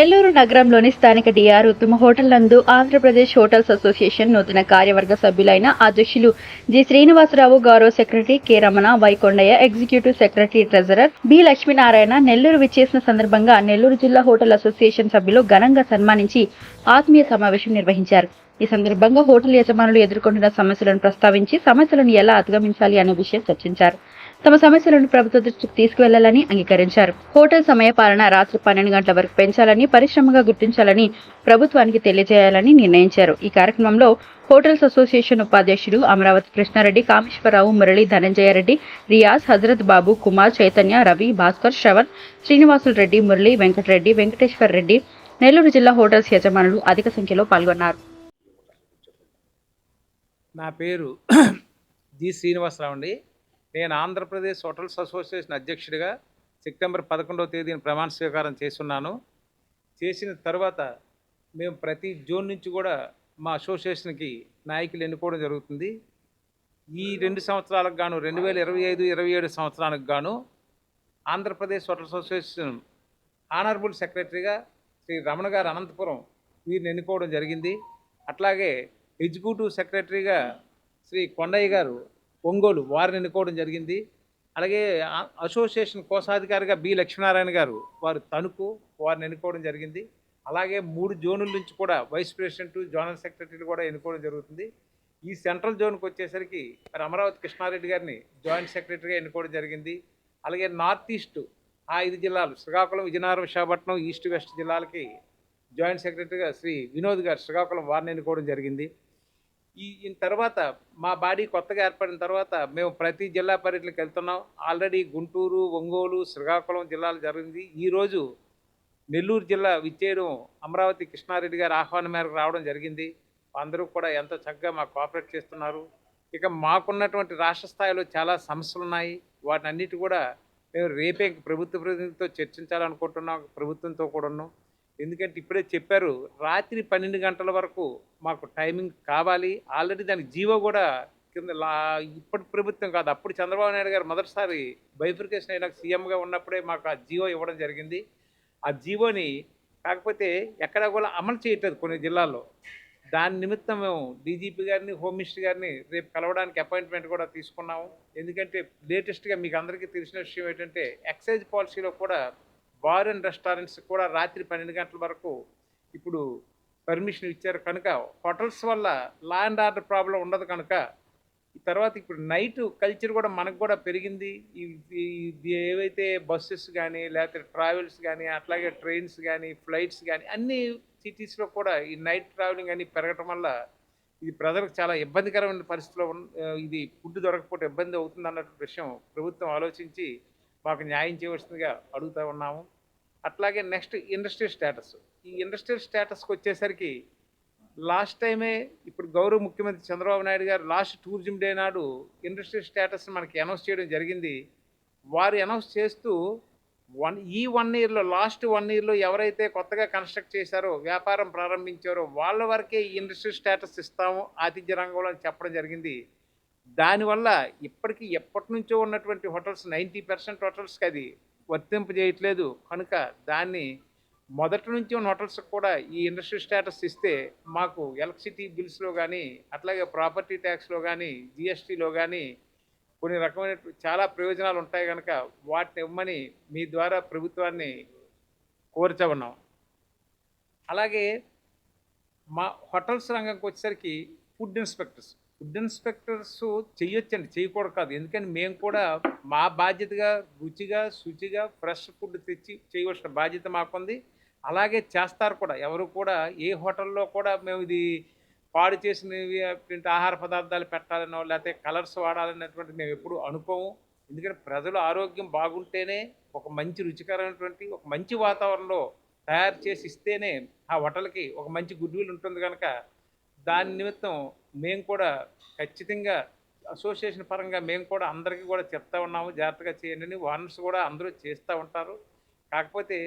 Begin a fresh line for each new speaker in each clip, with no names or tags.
నెల్లూరు నగరంలోని స్థానిక డిఆర్ ఉత్తమ హోటల్ నందు ఆంధ్రప్రదేశ్ హోటల్స్ అసోసియేషన్ నూతన కార్యవర్గ సభ్యులైన అధ్యక్షులు జి శ్రీనివాసరావు గౌరవ secretary K Ramana Y Kondaiah executive secretary treasurer B Lakshminarayana Nellore విచ్చేసిన సందర్భంగా నెల్లూరు జిల్లా హోటల్ అసోసియేషన్ సభ్యులు ఘనంగా సన్మానించి ఆత్మీయ సమావేశం నిర్వహించారు. ఈ సందర్భంగా హోటల్ యజమానులు ఎదుర్కొంటున్న సమస్యలను ప్రస్తావించి సమస్యలను ఎలా అధిగమించాలి అనే విషయం చర్చించారు. తమ సమస్యలను ప్రభుత్వ దృష్టికి తీసుకువెళ్ళాలని అంగీకరించారు. హోటల్ సమయపాలన రాత్రి పన్నెండు గంటల వరకు పెంచాలని పరిశ్రమగా గుర్తించాలని ప్రభుత్వానికి తెలియజేయాలని నిర్ణయించారు. ఈ కార్యక్రమంలో హోటల్స్ అసోసియేషన్ ఉపాధ్యక్షుడు అమరావతి కృష్ణారెడ్డి కామేశ్వరరావు మురళి ధనంజయ రెడ్డి రియాజ్ హజరత్ బాబు కుమార్ చైతన్య రవి భాస్కర్ శ్రవణ్ శ్రీనివాసులు రెడ్డి మురళి వెంకటరెడ్డి వెంకటేశ్వర్ రెడ్డి నెల్లూరు జిల్లా హోటల్స్ యజమానులు అధిక సంఖ్యలో పాల్గొన్నారు.
నా పేరు జి శ్రీనివాసరావు అండి. నేను ఆంధ్రప్రదేశ్ హోటల్స్ అసోసియేషన్ అధ్యక్షుడిగా సెప్టెంబర్ పదకొండవ తేదీన ప్రమాణ స్వీకారం చేస్తున్నాను. చేసిన తర్వాత మేము ప్రతి జోన్ నుంచి కూడా మా అసోసియేషన్కి నాయకులు ఎన్నుకోవడం జరుగుతుంది. ఈ రెండు సంవత్సరాలకు గాను రెండు వేల ఇరవై ఐదు ఇరవై ఏడు సంవత్సరానికి గాను ఆంధ్రప్రదేశ్ హోటల్స్ అసోసియేషన్ ఆనరబుల్ సెక్రటరీగా శ్రీ రమణ గారు అనంతపురం వీరిని ఎన్నుకోవడం జరిగింది. అట్లాగే ఎగ్జిక్యూటివ్ సెక్రటరీగా శ్రీ కొండయ్య గారు ఒంగోలు వారిని ఎన్నుకోవడం జరిగింది. అలాగే అసోసియేషన్ కోశాధికారిగా బి లక్ష్మీనారాయణ గారు వారు తణుకు వారిని ఎన్నుకోవడం జరిగింది. అలాగే మూడు జోనుల నుంచి కూడా వైస్ ప్రెసిడెంట్ జోనల్ సెక్రటరీలు కూడా ఎన్నుకోవడం జరుగుతుంది. ఈ సెంట్రల్ జోన్కి వచ్చేసరికి మరి అమరావతి కృష్ణారెడ్డి గారిని జాయింట్ సెక్రటరీగా ఎన్నుకోవడం జరిగింది. అలాగే నార్త్ ఈస్ట్ ఆ ఐదు జిల్లాలు శ్రీకాకుళం విజయనగరం విశాఖపట్నం ఈస్ట్ వెస్ట్ జిల్లాలకి జాయింట్ సెక్రటరీగా శ్రీ వినోద్ గారు శ్రీకాకుళం వారిని ఎన్నుకోవడం జరిగింది. ఈ తర్వాత మా బాడీ కొత్తగా ఏర్పడిన తర్వాత మేము ప్రతి జిల్లా పర్యటనకి వెళ్తున్నాం. ఆల్రెడీ గుంటూరు ఒంగోలు శ్రీకాకుళం జిల్లాలు జరిగింది. ఈరోజు నెల్లూరు జిల్లా విచ్చేయడం అమరావతి కృష్ణారెడ్డి గారి ఆహ్వానం మేరకు రావడం జరిగింది. అందరూ కూడా ఎంతో చక్కగా మాకు కోఆపరేట్ చేస్తున్నారు. ఇక మాకున్నటువంటి రాష్ట్ర స్థాయిలో చాలా సమస్యలు ఉన్నాయి. వాటిని అన్నిటి కూడా మేము రేపే ప్రభుత్వ ప్రతినిధితో చర్చించాలనుకుంటున్నాం. ప్రభుత్వంతో కూడా ఉన్నాం. ఎందుకంటే ఇప్పుడే చెప్పారు రాత్రి పన్నెండు గంటల వరకు మాకు టైమింగ్ కావాలి. ఆల్రెడీ దానికి జీవో కూడా కింద లా ఇప్పటి ప్రభుత్వం కాదు అప్పుడు చంద్రబాబు నాయుడు గారు మొదటిసారి బైఫికేషన్ అయినాక సీఎంగా ఉన్నప్పుడే మాకు ఆ జీవో ఇవ్వడం జరిగింది. ఆ జీవోని కాకపోతే ఎక్కడా కూడా అమలు చేయట్లేదు కొన్ని జిల్లాల్లో. దాని నిమిత్తం మేము డీజీపీ గారిని హోమ్ మినిస్టర్ గారిని రేపు కలవడానికి అపాయింట్మెంట్ కూడా తీసుకున్నాము. ఎందుకంటే లేటెస్ట్గా మీకు అందరికీ తెలిసిన విషయం ఏంటంటే ఎక్సైజ్ పాలసీలో కూడా బార్ అండ్ రెస్టారెంట్స్ కూడా రాత్రి పన్నెండు గంటల వరకు ఇప్పుడు పర్మిషన్ ఇచ్చారు. కనుక హోటల్స్ వల్ల లా అండ్ ఆర్డర్ ప్రాబ్లం ఉండదు కనుక ఈ తర్వాత ఇప్పుడు నైట్ కల్చర్ కూడా మనకు కూడా పెరిగింది. ఈ- ఏవైతే బస్సెస్ కానీ లేకపోతే ట్రావెల్స్ కానీ అట్లాగే ట్రైన్స్ కానీ ఫ్లైట్స్ కానీ అన్ని సిటీస్లో కూడా ఈ నైట్ ట్రావెలింగ్ అని పెరగటం వల్ల ఇది ప్రజలకు చాలా ఇబ్బందికరమైన పరిస్థితిలో ఇది ఫుడ్ దొరకకపోతే ఇబ్బంది అవుతుంది అన్నటువంటి విషయం ప్రభుత్వం ఆలోచించి మాకు న్యాయం చేయవలసిందిగా అడుగుతూ ఉన్నాము. అట్లాగే నెక్స్ట్ ఇండస్ట్రియల్ స్టేటస్. ఈ ఇండస్ట్రియల్ స్టేటస్కి వచ్చేసరికి లాస్ట్ టైమే ఇప్పుడు గౌరవ ముఖ్యమంత్రి చంద్రబాబు నాయుడు గారు లాస్ట్ టూరిజం డే నాడు ఇండస్ట్రియల్ స్టేటస్ మనకి అనౌన్స్ చేయడం జరిగింది. వారు అనౌన్స్ చేస్తూ వన్ ఈ వన్ ఇయర్లో లాస్ట్ వన్ ఇయర్లో ఎవరైతే కొత్తగా కన్స్ట్రక్ట్ చేశారో వ్యాపారం ప్రారంభించారో వాళ్ళ వరకే ఈ ఇండస్ట్రియల్ స్టేటస్ ఇస్తాము ఆతిథ్య రంగంలో అని చెప్పడం జరిగింది. దానివల్ల ఇప్పటికీ ఎప్పటి నుంచో ఉన్నటువంటి హోటల్స్ నైంటీ పర్సెంట్ హోటల్స్కి అది వర్తింపు చేయట్లేదు కనుక దాన్ని మొదటి నుంచి ఉన్న హోటల్స్కి కూడా ఈ ఇండస్ట్రీ స్టేటస్ ఇస్తే మాకు ఎలక్ట్రిసిటీ బిల్స్లో కానీ అట్లాగే ప్రాపర్టీ ట్యాక్స్లో కానీ జిఎస్టీలో కానీ కొన్ని రకమైన చాలా ప్రయోజనాలు ఉంటాయి కనుక వాటిని ఇవ్వమని మీ ద్వారా ప్రభుత్వాన్ని కోరుతా ఉన్నాం. అలాగే మా హోటల్స్ రంగంకి వచ్చేసరికి ఫుడ్ ఇన్స్పెక్టర్స్. ఫుడ్ ఇన్స్పెక్టర్స్ చేయొచ్చండి చేయకూడదు కాదు. ఎందుకని మేము కూడా మా బాధ్యతగా రుచిగా శుచిగా ఫ్రెష్ ఫుడ్ తెచ్చి చేయవలసిన బాధ్యత మాకుంది. అలాగే చేస్తారు కూడా. ఎవరు కూడా ఏ హోటల్లో కూడా మేము ఇది పాడు చేసినవి ఆహార పదార్థాలు పెట్టాలనో లేకపోతే కలర్స్ వాడాలనేటువంటి మేము ఎప్పుడు అనుకోము. ఎందుకంటే ప్రజల ఆరోగ్యం బాగుంటేనే ఒక మంచి రుచికరమైనటువంటి ఒక మంచి వాతావరణంలో తయారు చేసి ఇస్తేనే ఆ హోటల్కి ఒక మంచి గుడ్ విల్ ఉంటుంది కనుక దాని నిమిత్తం మేము కూడా ఖచ్చితంగా అసోసియేషన్ పరంగా మేము కూడా అందరికీ కూడా చెప్తా ఉన్నాము జాగ్రత్తగా చేయండి అని వార్నర్స్ కూడా అందరూ చేస్తూ ఉంటారు. కాకపోతే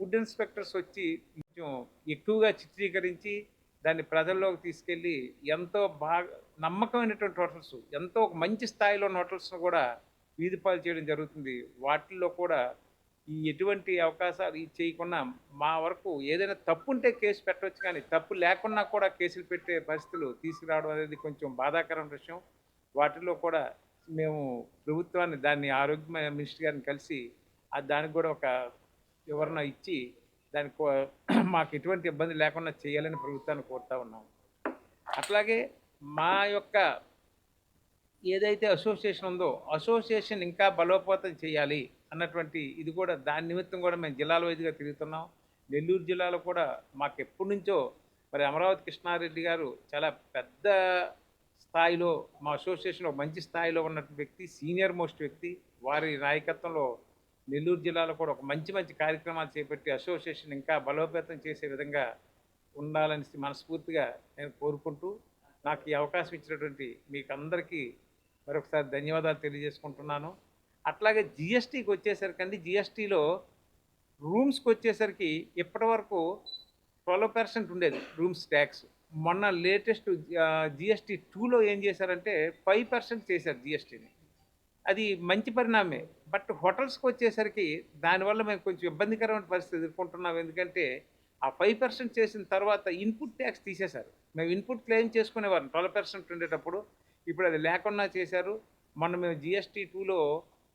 ఫుడ్ ఇన్స్పెక్టర్స్ వచ్చి కొంచెం ఎక్కువగా చిత్రీకరించి దాన్ని ప్రజల్లోకి తీసుకెళ్ళి ఎంతో బాగా నమ్మకమైనటువంటి హోటల్స్ ఎంతో మంచి స్థాయిలో ఉన్న హోటల్స్ను కూడా వీధి పాలు చేయడం జరుగుతుంది. వాటిల్లో కూడా ఈ ఎటువంటి అవకాశాలు చేయకుండా మా వరకు ఏదైనా తప్పు ఉంటే కేసు పెట్టవచ్చు కానీ తప్పు లేకున్నా కూడా కేసులు పెట్టే పరిస్థితులు తీసుకురావడం అనేది కొంచెం బాధాకరమైన విషయం. వాటిలో కూడా మేము ప్రభుత్వాన్ని దాన్ని ఆరోగ్య మినిస్టర్ గారిని కలిసి ఆ దానికి కూడా ఒక వివరణ ఇచ్చి దానికి కో- మాకు ఎటువంటి ఇబ్బంది లేకుండా చేయాలని ప్రభుత్వాన్ని కోరుతా ఉన్నాం. అట్లాగే మా యొక్క ఏదైతే అసోసియేషన్ ఉందో అసోసియేషన్ ఇంకా బలోపేతం చేయాలి. అన్నటువంటి ఇది కూడా దాని నిమిత్తం కూడా మేము జిల్లాల వైద్యుగా తిరుగుతున్నాం. నెల్లూరు జిల్లాలో కూడా మాకు ఎప్పటి నుంచో మరి అమరావతి కృష్ణారెడ్డి గారు చాలా పెద్ద స్థాయిలో మా అసోసియేషన్లో మంచి స్థాయిలో ఉన్నటువంటి వ్యక్తి సీనియర్ మోస్ట్ వ్యక్తి. వారి నాయకత్వంలో నెల్లూరు జిల్లాలో కూడా ఒక మంచి మంచి కార్యక్రమాలు చేపట్టి అసోసియేషన్ ఇంకా బలోపేతం చేసే విధంగా ఉండాలని మనస్ఫూర్తిగా నేను కోరుకుంటూ నాకు ఈ అవకాశం ఇచ్చినటువంటి మీకు అందరికీ మరొకసారి ధన్యవాదాలు తెలియజేసుకుంటున్నాను. అట్లాగే జిఎస్టీకి వచ్చేసరికి అండి జిఎస్టీలో రూమ్స్కి వచ్చేసరికి ఇప్పటి వరకు ట్వెల్వ్ పర్సెంట్ ఉండేది రూమ్స్ ట్యాక్స్. మొన్న లేటెస్ట్ జిఎస్టీ టూలో ఏం చేశారంటే ఫైవ్ పర్సెంట్ చేశారు జిఎస్టీని. అది మంచి పరిణామే. బట్ హోటల్స్కి వచ్చేసరికి దానివల్ల మేము కొంచెం ఇబ్బందికరమైన పరిస్థితి ఎదుర్కొంటున్నాం. ఎందుకంటే ఆ ఫైవ్ పర్సెంట్ చేసిన తర్వాత ఇన్పుట్ ట్యాక్స్ తీసేశారు. మేము ఇన్పుట్ క్లెయిమ్ చేసుకునేవారు ట్వెల్వ్ పర్సెంట్ ఉండేటప్పుడు ఇప్పుడు అది లేకుండా చేశారు. మొన్న మేము జిఎస్టీ టూలో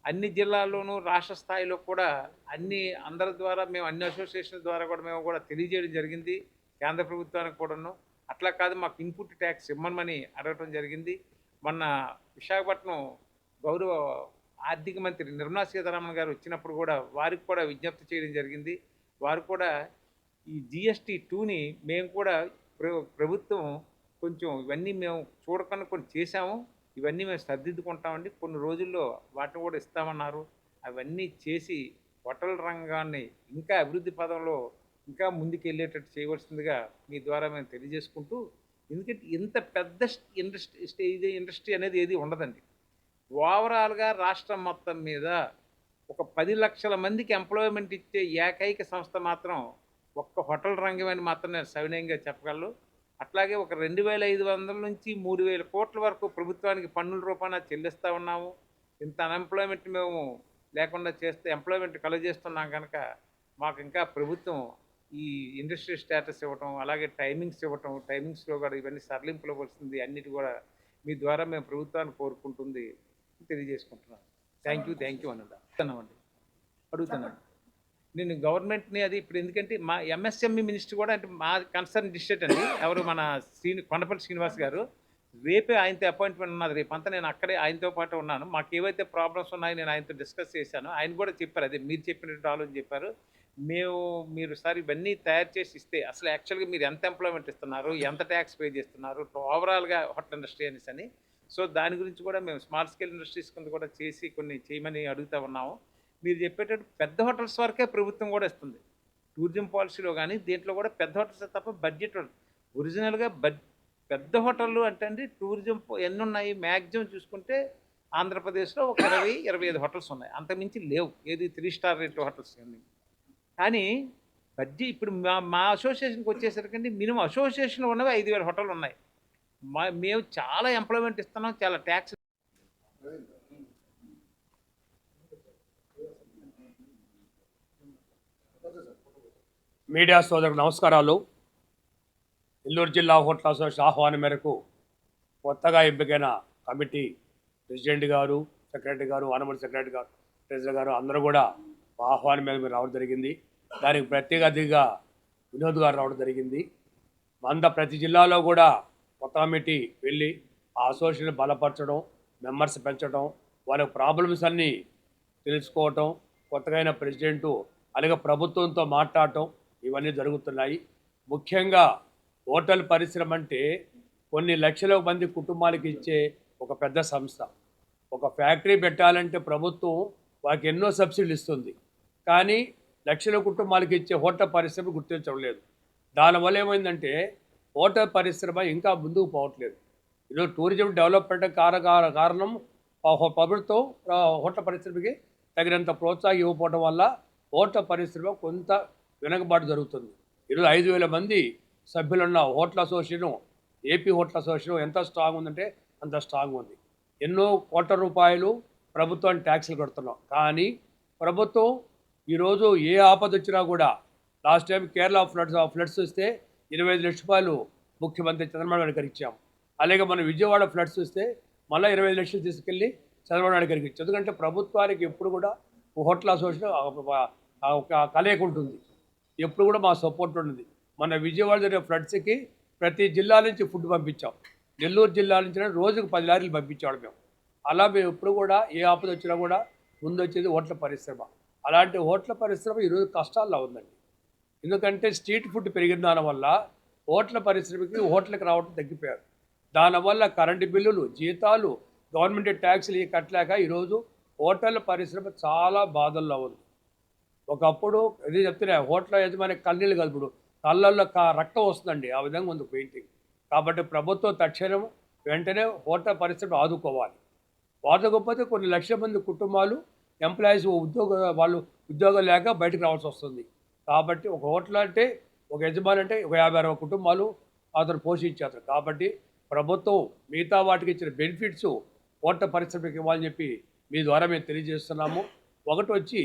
అన్ని జిల్లాల్లోనూ రాష్ట్ర స్థాయిలో కూడా అన్ని అందరి ద్వారా మేము అన్ని అసోసియేషన్ ద్వారా కూడా మేము కూడా తెలియజేయడం జరిగింది కేంద్ర ప్రభుత్వానికి కూడాను. అట్లా కాదు మాకు ఇన్పుట్ ట్యాక్స్ ఇమ్మని అడగటం జరిగింది. మొన్న విశాఖపట్నం గౌరవ ఆర్థిక మంత్రి నిర్మలా సీతారామన్ గారు వచ్చినప్పుడు కూడా వారికి కూడా విజ్ఞప్తి చేయడం జరిగింది. వారు కూడా ఈ జిఎస్టీ టూని మేము కూడా ప్రభుత్వం కొంచెం ఇవన్నీ మేము చూడకుండా కొన్ని చేశాము. ఇవన్నీ మేము సర్దిద్దుకుంటామండి. కొన్ని రోజుల్లో వాటిని కూడా ఇస్తామన్నారు. అవన్నీ చేసి హోటల్ రంగాన్ని ఇంకా అభివృద్ధి పదంలో ఇంకా ముందుకెళ్ళేటట్టు చేయవలసిందిగా మీ ద్వారా మేము తెలియజేసుకుంటూ ఎందుకంటే ఇంత పెద్ద ఇండస్ట్రీ స్టేజ్ ఇండస్ట్రీ అనేది ఏది ఉండదండి. ఓవరాల్గా రాష్ట్రం మొత్తం మీద ఒక పది లక్షల మందికి ఎంప్లాయ్మెంట్ ఇచ్చే ఏకైక సంస్థ మాత్రం ఒక్క హోటల్ రంగం అని మాత్రం నేను సవినయంగా చెప్పగలను. అట్లాగే ఒక రెండు వేల ఐదు వందల నుంచి మూడు వేల కోట్ల వరకు ప్రభుత్వానికి పన్నుల రూపాన చెల్లిస్తూ ఉన్నాము. ఇంత అన్ఎంప్లాయ్మెంట్ మేము లేకుండా చేస్తే ఎంప్లాయ్మెంట్ కలుగజేస్తున్నాం కనుక మాకు ఇంకా ప్రభుత్వం ఈ ఇండస్ట్రీ స్టేటస్ ఇవ్వటం అలాగే టైమింగ్స్ ఇవ్వటం టైమింగ్స్లో కూడా ఇవన్నీ సరళింపులు వస్తుంది. అన్నిటి కూడా మీ ద్వారా మేము ప్రభుత్వాన్ని కోరుకుంటుంది. తెలియజేసుకుంటున్నాను. థ్యాంక్ యూ థ్యాంక్ యూ అనండి అడుగుతున్నామండి అడుగుతున్నాను. నేను గవర్నమెంట్ని అది ఇప్పుడు ఎందుకంటే మా ఎంఎస్ఎంఈ మినిస్టర్ కూడా అంటే మా కన్సర్న్ డిస్ట్రిక్ట్ అండి. ఎవరు మన శ్రీని కొండపల్లి శ్రీనివాస్ గారు. రేపే ఆయనతో అపాయింట్మెంట్ ఉన్నది రేపు అంతా నేను అక్కడే ఆయనతో పాటు ఉన్నాను. మాకు ఏవైతే ప్రాబ్లమ్స్ ఉన్నాయో నేను ఆయనతో డిస్కస్ చేశాను. ఆయన కూడా చెప్పారు అదే మీరు చెప్పినట్టు ఆలోచన చెప్పారు. మేము మీరు సార్ ఇవన్నీ తయారు చేసి ఇస్తే అసలు యాక్చువల్గా మీరు ఎంత ఎంప్లాయ్మెంట్ ఇస్తున్నారు? ఎంత ట్యాక్స్ పే చేస్తున్నారు? ఓవరాల్గా హోటల్ ఇండస్ట్రీ అనేసి అని. సో దాని గురించి కూడా మేము స్మాల్ స్కేల్ ఇండస్ట్రీస్ కింద కూడా చేసి కొన్ని చేయమని అడుగుతా ఉన్నాము. మీరు చెప్పేటట్టు పెద్ద హోటల్స్ వరకే ప్రభుత్వం కూడా ఇస్తుంది. టూరిజం పాలసీలో కానీ దీంట్లో కూడా పెద్ద హోటల్స్ తప్ప బడ్జెట్ ఒరిజినల్గా బడ్ పెద్ద హోటళ్ళు అంటే అండి టూరిజం ఎన్ని ఉన్నాయి మ్యాక్సిమం చూసుకుంటే ఆంధ్రప్రదేశ్లో ఒక ఇరవై ఇరవై ఐదు హోటల్స్ ఉన్నాయి. అంతకుమించి లేవు. ఏది త్రీ స్టార్ రేట్ హోటల్స్ కానీ. కానీ బడ్జెట్ ఇప్పుడు మా మా అసోసియేషన్కి వచ్చేసరికి మినిమం అసోసియేషన్లో ఉన్నవి ఐదు వేల హోటళ్ళు ఉన్నాయి. మా మేము చాలా ఎంప్లాయ్మెంట్ ఇస్తున్నాం చాలా ట్యాక్స్
మీడియా సోదరులకు నమస్కారాలు. నెల్లూరు జిల్లా హోటల్ అసోసియేషన్ ఆహ్వానం మేరకు కొత్తగా ఎంపికైన కమిటీ ప్రెసిడెంట్ గారు సెక్రటరీ గారు ఆనమల్ సెక్రటరీ గారు ట్రెజరర్ గారు అందరూ కూడా మా ఆహ్వానం మీద మీరు రావడం జరిగింది. దానికి ప్రత్యేక అతిథిగా వినోద్ గారు రావడం జరిగింది. మంద ప్రతి జిల్లాలో కూడా కొత్త కమిటీ వెళ్ళి ఆ అసోసియేషన్ బలపరచడం మెంబర్స్ పెంచడం వారి ప్రాబ్లమ్స్ అన్నీ తెలుసుకోవటం కొత్తగా అయిన ప్రెసిడెంటు అలాగే ప్రభుత్వంతో మాట్లాడటం ఇవన్నీ జరుగుతున్నాయి. ముఖ్యంగా హోటల్ పరిశ్రమ అంటే కొన్ని లక్షల మంది కుటుంబాలకు ఇచ్చే ఒక పెద్ద సంస్థ. ఒక ఫ్యాక్టరీ పెట్టాలంటే ప్రభుత్వం వారికి ఎన్నో సబ్సిడీలు ఇస్తుంది. కానీ లక్షల కుటుంబాలకు ఇచ్చే హోటల్ పరిశ్రమ గుర్తించడం లేదు. దానివల్ల ఏమైందంటే హోటల్ పరిశ్రమ ఇంకా ముందుకు పోవట్లేదు. ఈరోజు టూరిజం డెవలప్మెంట్ కారణ కారణం ప్రభుత్వం హోటల్ పరిశ్రమకి తగినంత ప్రోత్సాహం ఇవ్వకపోవడం వల్ల హోటల్ పరిశ్రమ కొంత వెనకబాటు జరుగుతుంది. ఈరోజు ఐదు వేల మంది సభ్యులున్న hotel association AP hotel association ఎంత స్ట్రాంగ్ ఉందంటే అంత స్ట్రాంగ్ ఉంది. ఎన్నో కోట్ల రూపాయలు ప్రభుత్వాన్ని ట్యాక్సులు కడుతున్నాం. కానీ ప్రభుత్వం ఈరోజు ఏ ఆపద వచ్చినా కూడా last time Kerala floods floods వస్తే ఇరవై ఐదు లక్షల రూపాయలు ముఖ్యమంత్రి చంద్రబాబు నాయుడు గారికి ఇచ్చాం. అలాగే మన విజయవాడ ఫ్లడ్స్ వస్తే మళ్ళీ ఇరవై ఐదు లక్షలు తీసుకెళ్ళి చంద్రబాబు నాయుడు గారికి ఇచ్చాం. ఎందుకంటే ప్రభుత్వానికి ఎప్పుడు కూడా హోటల్ అసోసియేషన్ ఒక- ఒక కలయిక ఉంటుంది. ఎప్పుడు కూడా మా సపోర్ట్ ఉంటుంది మన విజయవాడ జరిగే ఫ్లడ్స్కి ప్రతి జిల్లా నుంచి ఫుడ్ పంపించాం. నెల్లూరు జిల్లా నుంచి రోజుకు పది లారీలు పంపించాడు మేము. అలా మేము ఎప్పుడు కూడా ఏ ఆపద వచ్చినా కూడా ముందు వచ్చేది హోటల్ పరిశ్రమ. అలాంటి హోటల్ పరిశ్రమ ఈరోజు కష్టాల్లో ఉందండి. ఎందుకంటే స్ట్రీట్ ఫుడ్ పెరిగిన దానివల్ల హోటల్ పరిశ్రమకి హోటల్కి రావడం తగ్గిపోయారు. దానివల్ల కరెంటు బిల్లులు జీతాలు గవర్నమెంట్ ట్యాక్స్లు ఇవి కట్టలేక ఈరోజు హోటల్ పరిశ్రమ చాలా బాధల్లో ఉంది. ఒకప్పుడు ఇది చెప్తున్నా హోటల్ యజమాని కన్నీళ్ళు కలుపుడు కళ్ళల్లో కా రక్తం వస్తుందండి ఆ విధంగా ఉంది పెయింటింగ్. కాబట్టి ప్రభుత్వం తక్షణం వెంటనే హోటల్ పరిశ్రమ ఆదుకోవాలి. ఆదుకోకపోతే కొన్ని లక్షల మంది కుటుంబాలు ఎంప్లాయీస్ ఉద్యోగ వాళ్ళు ఉద్యోగం లేక బయటకు రావాల్సి వస్తుంది. కాబట్టి ఒక హోటల్ అంటే ఒక యజమాని అంటే ఒక యాభై అరవై కుటుంబాలు అతను పోషించారు కాబట్టి ప్రభుత్వం మిగతా వాటికి ఇచ్చిన బెనిఫిట్స్ హోటల్ పరిశ్రమకి ఇవ్వాలని చెప్పి మీ ద్వారా మేము తెలియజేస్తున్నాము. ఒకటి వచ్చి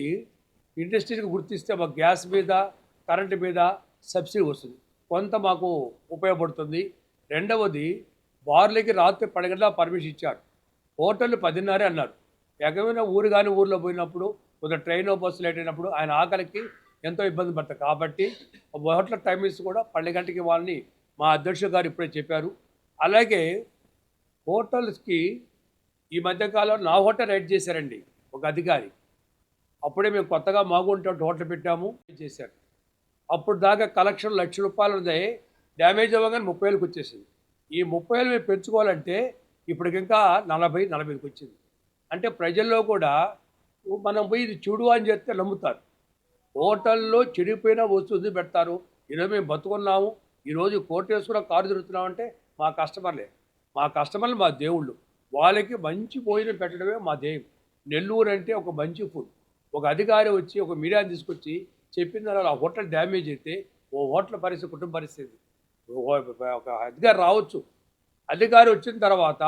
ఇండస్ట్రీకి గుర్తిస్తే మాకు గ్యాస్ మీద కరెంటు మీద సబ్సిడీ వస్తుంది. కొంత మాకు ఉపయోగపడుతుంది. రెండవది బార్లకి రాత్రి పది పర్మిషన్ ఇచ్చారు హోటల్ పదిన్నరే అన్నారు ఎగమైన ఊరు కానీ ఊర్లో పోయినప్పుడు కొంత ట్రైన్ బస్సు లేట్ అయినప్పుడు ఆయన ఆకలికి ఎంతో ఇబ్బంది పడతారు. కాబట్టి హోటల్ టైమింగ్స్ కూడా పన్నెండు గంటకి వాళ్ళని మా అధ్యక్షుడు గారు ఇప్పుడే చెప్పారు. అలాగే హోటల్స్కి ఈ మధ్యకాలంలో నా హోటల్ రైడ్ చేశారండి ఒక అధికారి. అప్పుడే మేము కొత్తగా మాగుంటే హోటల్ పెట్టాము చేశారు. అప్పుడు దాకా కలెక్షన్ లక్ష రూపాయలు ఉన్నాయి డ్యామేజ్ అవ్వగానే ముప్పై వేలకు వచ్చేసింది. ఈ ముప్పై వేలు మేము పెంచుకోవాలంటే ఇప్పటికింకా నలభై నలభైకి వచ్చింది. అంటే ప్రజల్లో కూడా మనం పోయి ఇది చూడు అని చెప్తే నమ్ముతారు. హోటల్లో చెడిపోయిన వస్తువు పెడతారు. ఈరోజు మేము బతుకున్నాము. ఈరోజు కోర్టు వేసుకున్న కారు తిరుగుతున్నామంటే మా కస్టమర్లే. మా కస్టమర్లు మా దేవుళ్ళు. వాళ్ళకి మంచి భోజనం పెట్టడమే మా ధ్యేయం. నెల్లూరు అంటే ఒక మంచి ఫుడ్. ఒక అధికారి వచ్చి ఒక మీడియాని తీసుకొచ్చి చెప్పిన తర్వాత ఆ హోటల్ డ్యామేజ్ అయితే ఓ హోటల్ పరిస్థితి కుటుంబ పరిస్థితి ఒక అధికారి రావచ్చు. అధికారి వచ్చిన తర్వాత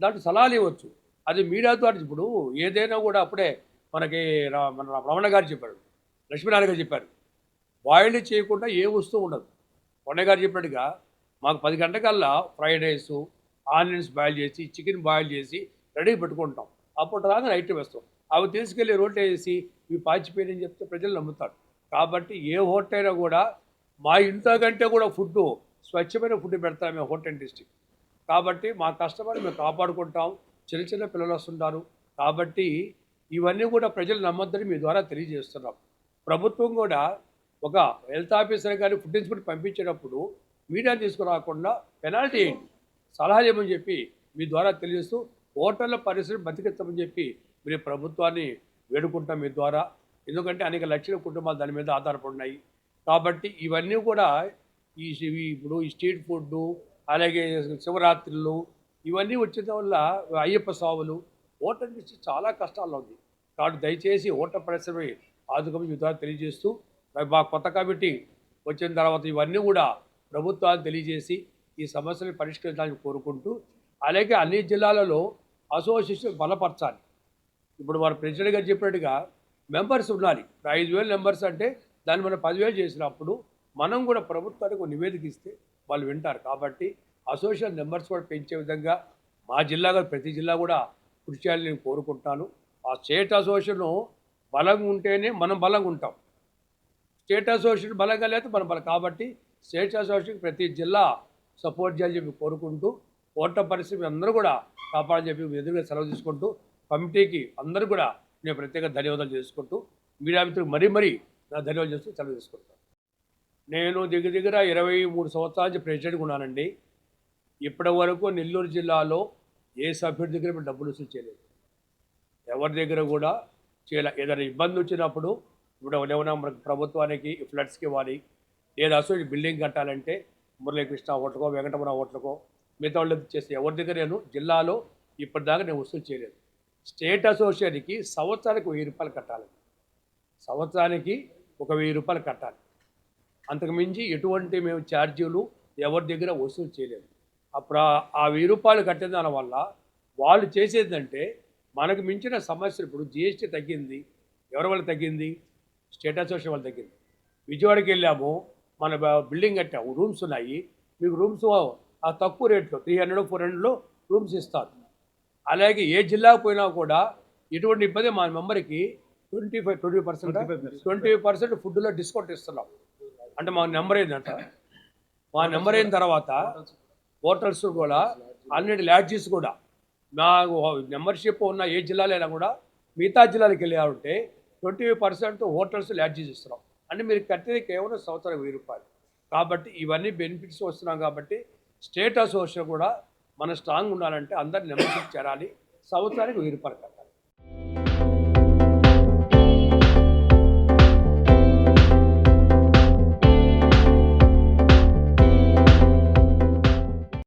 దాంట్లో సలహాలు ఇవ్వచ్చు. అది మీడియా ద్వారా ఇప్పుడు ఏదైనా కూడా అప్పుడే మనకి మన రమణ గారు చెప్పాడు లక్ష్మీనారాయణ గారు చెప్పారు. బాయిల్డ్ చేయకుండా ఏ వస్తువు ఉండదు. రమణ గారు చెప్పినట్టుగా మాకు పది గంటకల్లా ఫ్రైడ్ రైస్ ఆనియన్స్ బాయిల్ చేసి చికెన్ బాయిల్ చేసి రెడీ పెట్టుకుంటాం. అప్పుడు రాగానే నైట్ వేస్తాం. అవి తీసుకెళ్ళి రోడ్లు వేసి ఇవి పాచిపోయాయని చెప్తే ప్రజలు నమ్ముతారు. కాబట్టి ఏ హోటల్ అయినా కూడా మా ఇంట్లో కంటే కూడా ఫుడ్ స్వచ్ఛమైన ఫుడ్ పెడతాం మేము హోటల్ డిస్టిక్ కాబట్టి మా కస్టమర్ మేము కాపాడుకుంటాం. చిన్న చిన్న పిల్లలు వస్తుంటారు. కాబట్టి ఇవన్నీ కూడా ప్రజలు నమ్మొద్దని మీ ద్వారా తెలియజేస్తున్నాం. ప్రభుత్వం కూడా ఒక హెల్త్ ఆఫీసర్ కానీ ఫుడ్ ఇన్స్పెక్టర్ పంపించేటప్పుడు మీడియా తీసుకురాకుండా పెనాల్టీ సలహా చేయమని చెప్పి మీ ద్వారా తెలియజేస్తూ హోటళ్ళ పరిస్థితి బతికెత్తమని చెప్పి మీరు ప్రభుత్వాన్ని వేడుకుంటాం మీ ద్వారా. ఎందుకంటే అనేక లక్షల కుటుంబాలు దాని మీద ఆధారపడినాయి కాబట్టి ఇవన్నీ కూడా ఈ ఇప్పుడు ఈ స్ట్రీట్ ఫుడ్ అలాగే శివరాత్రులు ఇవన్నీ వచ్చిన వల్ల అయ్యప్ప సావులు ఓటర్ చాలా కష్టాల్లో ఉంది. కాబట్టి దయచేసి ఓటర్ పరిశ్రమ ఆదుకమని మీ ద్వారా తెలియజేస్తూ మా కొత్త కమిటీ వచ్చిన తర్వాత ఇవన్నీ కూడా ప్రభుత్వాన్ని తెలియజేసి ఈ సమస్యలను పరిష్కరించాలని కోరుకుంటూ అలాగే అన్ని జిల్లాలలో అసోసియేషన్ బలపరచాలి. ఇప్పుడు మన ప్రెసిడెంట్ గారు చెప్పినట్టుగా మెంబర్స్ ఉండాలి. ఐదు వేలు మెంబర్స్ అంటే దాన్ని మనం పదివేలు చేసినప్పుడు మనం కూడా ప్రభుత్వానికి ఒక నివేదిక ఇస్తే వాళ్ళు వింటారు. కాబట్టి అసోసియేషన్ మెంబర్స్ కూడా పెంచే విధంగా మా జిల్లాగా ప్రతి జిల్లా కూడా కృషి చేయాలని నేను కోరుకుంటాను. ఆ స్టేట్ అసోసియేషన్ బలంగా ఉంటేనే మనం బలంగా ఉంటాం. స్టేట్ అసోసియేషన్ బలంగా లేకపోతే మనం బలం కాబట్టి స్టేట్ అసోసియేషన్ ప్రతి జిల్లా సపోర్ట్ చేయాలని చెప్పి కోరుకుంటూ ఓట్ల పరిస్థితి అందరూ కూడా కాపాడని చెప్పి ఎదురుగా సెలవు తీసుకుంటూ కమిటీకి అందరూ కూడా నేను ప్రత్యేక ధన్యవాదాలు చేసుకుంటూ మీడియా మిత్రులు మరీ మరీ నా ధన్యవాదాలు చేస్తూ సెలవు చేసుకుంటాను నేను దగ్గర దగ్గర ఇరవై మూడు సంవత్సరాల నుంచి ప్రెసిడెంట్గా ఉన్నానండి. ఇప్పటి వరకు నెల్లూరు జిల్లాలో ఏ సభ్యుడి దగ్గర మేము డబ్బులు వసూలు చేయలేదు. ఎవరి దగ్గర కూడా చేయలే ఏదైనా ఇబ్బంది వచ్చినప్పుడు ఇప్పుడు ఏమైనా మనకు ప్రభుత్వానికి ఫ్లడ్స్కి ఇవ్వాలి. లేదా అసలు బిల్డింగ్ కట్టాలంటే మురళీకృష్ణ ఓట్లకో వెంకటరమణ ఓట్లకో మిగతా వాళ్ళు చేస్తే ఎవరి దగ్గర నేను జిల్లాలో ఇప్పటిదాకా నేను వసూలు చేయలేదు. స్టేట్ అసోసియేషన్కి సంవత్సరానికి వెయ్యి రూపాయలు కట్టాలి. సంవత్సరానికి ఒక వెయ్యి రూపాయలు కట్టాలి. అంతకుమించి ఎటువంటి మేము ఛార్జీలు ఎవరి దగ్గర వసూలు చేయలేదు. అప్పుడు ఆ- వెయ్యి రూపాయలు కట్టిన దాని వల్ల వాళ్ళు చేసేదంటే మనకు మించిన సమస్యలు ఇప్పుడు జిఎస్టీ తగ్గింది. ఎవరి వల్ల తగ్గింది? స్టేట్ అసోసియేషన్ వల్ల తగ్గింది. విజయవాడకి వెళ్ళాము. మన బిల్డింగ్ కట్టాము. రూమ్స్ ఉన్నాయి. మీకు రూమ్స్ ఆ తక్కువ రేట్లో త్రీ హండ్రెడ్ ఫోర్ హండ్రెడ్లో రూమ్స్ ఇస్తారు. అలాగే ఏ జిల్లాకు పోయినా కూడా ఎటువంటి ఇబ్బంది మా మెంబర్కి twenty five twenty percent twenty percent ఫుడ్లో డిస్కౌంట్ ఇస్తున్నాం. అంటే మా నెంబర్ ఏంటంట మా నెంబర్ అయిన తర్వాత హోటల్స్ కూడా అన్నిటి ల్యాడ్జెస్ కూడా మా మెంబర్షిప్ ఉన్న ఏ జిల్లాలైనా కూడా మిగతా జిల్లాలకు వెళ్ళారంటే ట్వంటీ పర్సెంట్ హోటల్స్ ల్యాడ్జెస్ ఇస్తున్నాం. అంటే మీరు కట్టేది కేవలం సంవత్సరం వెయ్యి రూపాయలు. కాబట్టి ఇవన్నీ బెనిఫిట్స్ వస్తున్నాం కాబట్టి స్టేట్ అసోసియేషన్ కూడా మన స్ట్రాంగ్ ఉండాలంటే అందరు మెంబర్షిప్ చేరాలి. సంవత్సరానికి వెయ్యి రూపాయలు